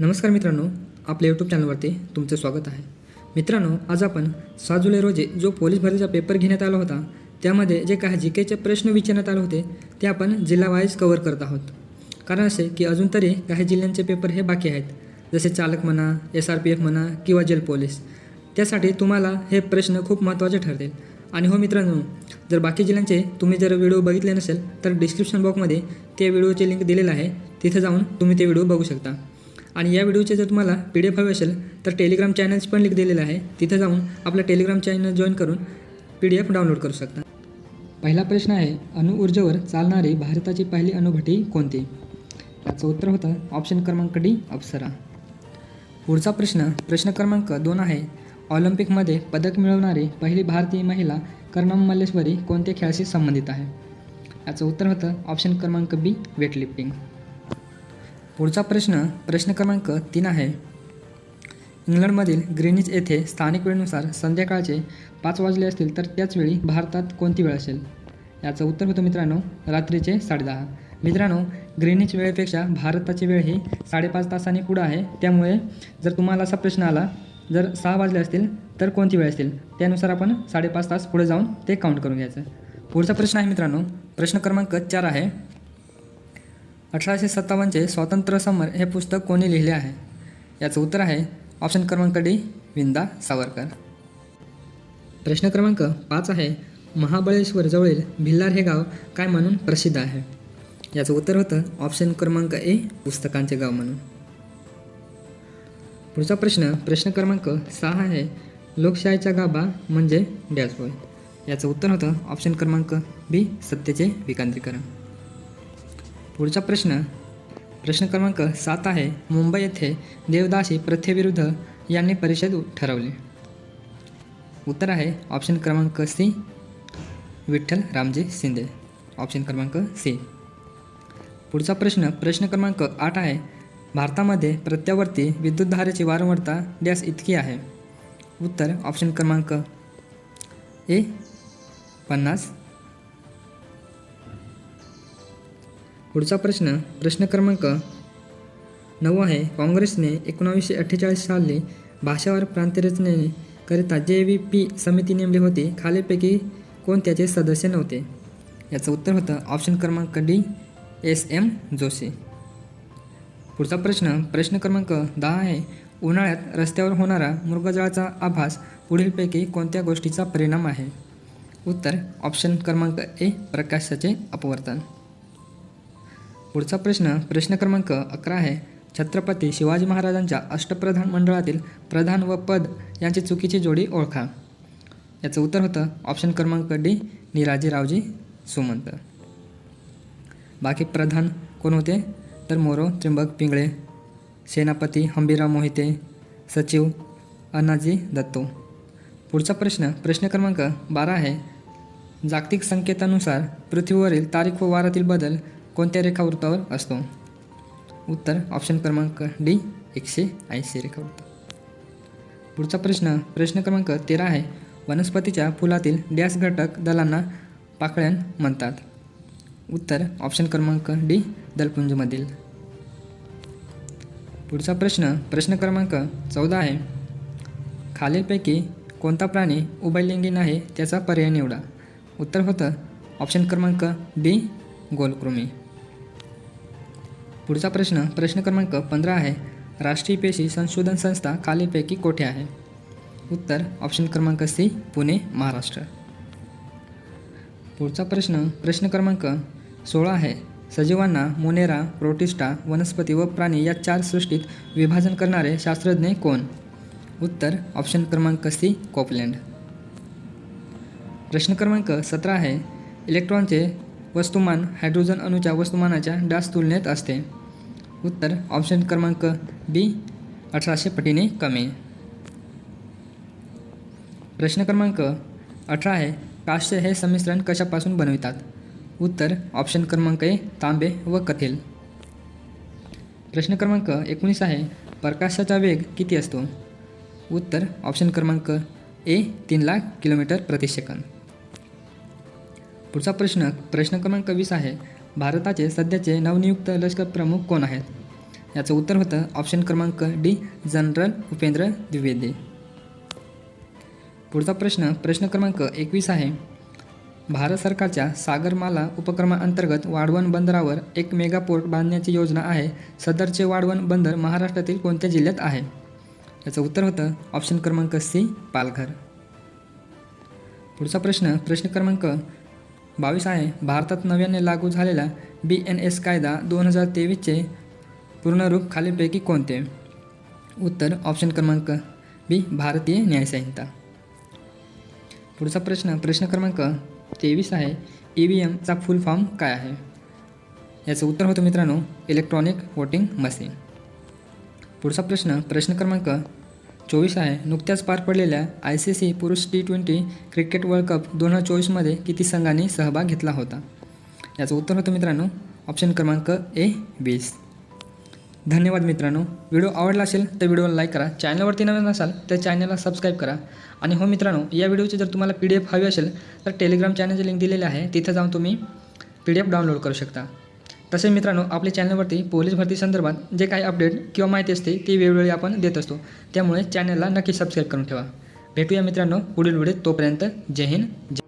नमस्कार मित्रांनो आपल्या यूट्यूब चॅनलवरती तुमचं स्वागत आहे. मित्रांनो आज आपण सहा जुलै रोजी जो पोलीस भरतीचा पेपर घेण्यात आला होता त्यामध्ये जे काही जी केचे प्रश्न विचारण्यात आले होते ते आपण जिल्हावाईज कव्हर करत आहोत. कारण असे की अजून तरी काही जिल्ह्यांचे पेपर हे बाकी आहेत जसे चालक म्हणा एस आर पी एफ म्हणा किंवा जेल पोलीस. त्यासाठी तुम्हाला हे प्रश्न खूप महत्त्वाचे ठरतील. आणि हो मित्रांनो जर बाकी जिल्ह्यांचे तुम्ही जर व्हिडिओ बघितले नसेल तर डिस्क्रिप्शन बॉक्समध्ये ते व्हिडिओचे लिंक दिलेलं आहे. तिथे जाऊन तुम्ही ते व्हिडिओ बघू शकता. आणि या व्हिडिओचे जर तुम्हाला पी डी एफ हवे असेल तर टेलिग्राम चॅनल्स पण लिंक दिलेलं आहे. तिथे जाऊन आपलं टेलिग्राम चॅनल जॉईन करून पी डी एफ डाउनलोड करू शकता. पहिला प्रश्न आहे अणुऊर्जेवर चालणारी भारताची पहिली अणुभट्टी कोणती? याचं उत्तर होतं ऑप्शन क्रमांक डी अप्सरा. पुढचा प्रश्न प्रश्न क्रमांक दोन आहे ऑलिम्पिकमध्ये पदक मिळवणारी पहिली भारतीय महिला कर्णम मल्लेश्वरी कोणत्या खेळाशी संबंधित आहे? याचं उत्तर होतं ऑप्शन क्रमांक बी वेटलिफ्टिंग पुढचा प्रश्न प्रश्न क्रमांक तीन आहे. इंग्लंडमधील ग्रीनिच येथे स्थानिक वेळेनुसार संध्याकाळचे पाच वाजले असतील तर त्याच वेळी भारतात कोणती वेळ असेल? याचं उत्तर होतं मित्रांनो रात्रीचे साडेदहा. मित्रांनो ग्रीनिच वेळेपेक्षा भारताची वेळ ही साडेपाच तासांनी पुढं आहे. त्यामुळे जर तुम्हाला असा प्रश्न आला जर सहा वाजले असतील तर कोणती वेळ असतील त्यानुसार आपण साडेपाच तास पुढे जाऊन ते काउंट करून घ्यायचं. पुढचा प्रश्न आहे मित्रांनो प्रश्न क्रमांक चार आहे. अठराशे सत्तावन्नचे स्वातंत्र्य समर हे पुस्तक कोणी लिहिले आहे? याचं उत्तर आहे ऑप्शन क्रमांक डी विंदा सावरकर. प्रश्न क्रमांक पाच आहे महाबळेश्वर जवळील भिल्लार हे गाव काय म्हणून प्रसिद्ध आहे? याचं उत्तर होतं ऑप्शन क्रमांक ए पुस्तकांचे गाव म्हणून. पुढचा प्रश्न प्रश्न क्रमांक सहा आहे लोकशाहीचा गाभा म्हणजे डॅशबॉय याचं उत्तर होतं ऑप्शन क्रमांक बी सत्तेचे विकांत्रीकरण. पुढचा प्रश्न. प्रश्न क्रमांक सात आहे. मुंबई येथे देवदासी प्रथेविरुद्ध यांनी परिषद ठरवली. उत्तर आहे. ऑप्शन क्रमांक सी. विठ्ठल रामजी शिंदे. ऑप्शन क्रमांक सी. पुढचा प्रश्न प्रश्न क्रमांक आठ आहे. भारतामध्ये प्रत्यावर्ती विद्युतधारेची वारंवारता डॅस इतकी आहे. उत्तर ऑप्शन क्रमांक ए पन्नास पुढचा प्रश्न प्रश्न क्रमांक नऊ आहे. काँग्रेसने एकोणावीसशे अठ्ठेचाळीस साली भाषावर प्रांतरचनेकरिता जे व्ही पी समिती नेमली होती. खालीलपैकी कोण त्याचे सदस्य नव्हते? याचं उत्तर होतं ऑप्शन क्रमांक डी एस. एम. जोशी. पुढचा प्रश्न प्रश्न क्रमांक दहा आहे. उन्हाळ्यात रस्त्यावर होणारा मृगजळाचा आभास पुढीलपैकी कोणत्या गोष्टीचा परिणाम आहे? उत्तर ऑप्शन क्रमांक ए प्रकाशाचे अपवर्तन. पुढचा प्रश्न प्रश्न क्रमांक अकरा आहे. छत्रपती शिवाजी महाराजांच्या अष्टप्रधान मंडळातील प्रधान व पद यांची चुकीची जोडी ओळखा. याचं उत्तर होतं ऑप्शन क्रमांक डी निराजीरावजी सुमंत. बाकी प्रधान कोण होते? तर मोरो त्र्यंबक पिंगळे सेनापती हंबीराव मोहिते सचिव अनाजी दत्तो. पुढचा प्रश्न प्रश्न क्रमांक बारा आहे. जागतिक संकेतानुसार पृथ्वीवरील तारीख व वारातील बदल कोणत्या रेखावृत्तावर असतो? उत्तर ऑप्शन क्रमांक डी एकशे ऐंशी रेखावृत्त पुढचा प्रश्न प्रश्न क्रमांक तेरा आहे. वनस्पतीच्या फुलातील डॅश घटक दलांना पाकळ्यान म्हणतात. उत्तर ऑप्शन क्रमांक डी दलपुंजमधील. पुढचा प्रश्न प्रश्न क्रमांक चौदा आहे. खालीलपैकी कोणता प्राणी उभयलिंगी नाही त्याचा पर्याय निवडा. उत्तर होतं ऑप्शन क्रमांक डी गोलकृमी. पुढचा प्रश्न प्रश्न क्रमांक पंधरा आहे. राष्ट्रीय पेशी संशोधन संस्था खालीलपैकी कोठे आहे? उत्तर ऑप्शन क्रमांक सी पुणे महाराष्ट्र. पुढचा प्रश्न प्रश्न क्रमांक सोळा आहे. सजीवांना मोनेरा प्रोटिस्टा वनस्पती व प्राणी या चार सृष्टीत विभाजन करणारे शास्त्रज्ञ कोण? उत्तर ऑप्शन क्रमांक सी कोपलँड. प्रश्न क्रमांक सतरा आहे. इलेक्ट्रॉनचे वस्तुमान हायड्रोजन अणूच्या वस्तुमानाच्या डास तुलनेत असते. उत्तर ऑप्शन क्रमांक बी अठराशे पटीने कमी. प्रश्न क्रमांक अठरा आहे काश्य हे संमिश्रण कशापासून बनवितात? उत्तर ऑप्शन क्रमांक ए तांबे व कथेल. प्रश्न क्रमांक एकोणीस आहे प्रकाशाचा वेग किती असतो? उत्तर ऑप्शन क्रमांक ए तीन लाख किलोमीटर प्रतिसेकंद पुढचा प्रश्न प्रश्न क्रमांक वीस आहे भारताचे सध्याचे नवनियुक्त लष्कर प्रमुख कोण आहेत? याचं उत्तर होतं ऑप्शन क्रमांक डी जनरल उपेंद्र द्विवेदी. पुढचा प्रश्न प्रश्न क्रमांक एकवीस आहे. भारत सरकारच्या सागरमाला उपक्रमाअंतर्गत वाढवण बंदरावर एक मेगा पोर्ट बांधण्याची योजना आहे. सदरचे वाढवण बंदर महाराष्ट्रातील कोणत्या जिल्ह्यात आहे? याचं उत्तर होतं ऑप्शन क्रमांक सी पालघर. पुढचा प्रश्न प्रश्न क्रमांक बावीस आहे. भारतात नव्याने लागू झालेला बी एन एस कायदा दोन हजार तेवीसचे पूर्णरूप खालीलपैकी कोणते? उत्तर ऑप्शन क्रमांक बी भारतीय न्यायसंहिता. पुढचा प्रश्न प्रश्न क्रमांक तेवीस आहे. ई व्ही एमचा फुल फॉर्म काय आहे? याचं उत्तर होतं मित्रांनो इलेक्ट्रॉनिक वोटिंग मशीन पुढचा प्रश्न प्रश्न क्रमांक चोवीस आहे. नुकत्याच पार पडलेल्या आय सी सी पुरुष T twenty cricket world cup दोन हजार चोवीसमध्ये किती संघांनी सहभाग घेतला होता? याचं उत्तर होतं मित्रांनो ऑप्शन क्रमांक ए वीस धन्यवाद मित्रांनो. व्हिडिओ आवडला असेल तर व्हिडिओला लाईक करा. चॅनलवरती नवीन असाल तर चॅनलला सबस्क्राईब करा. आणि हो मित्रांनो या व्हिडिओची जर तुम्हाला पी डी एफ हवी असेल तर टेलिग्राम चॅनलची लिंक दिलेली आहे. तिथं जाऊन तुम्ही पी डी एफ डाउनलोड करू शकता. तसेच मित्रांनो आपल्या चॅनलवरती पोलीस भरती संदर्भात जे काही अपडेट किंवा माहिती असते ती वेळोवेळी आपण देत असतो. त्यामुळे चॅनलला नक्की सबस्क्राईब करून ठेवा. भेटूया मित्रांनो पुढील व्हिडिओत. तोपर्यंत जय हिंद जय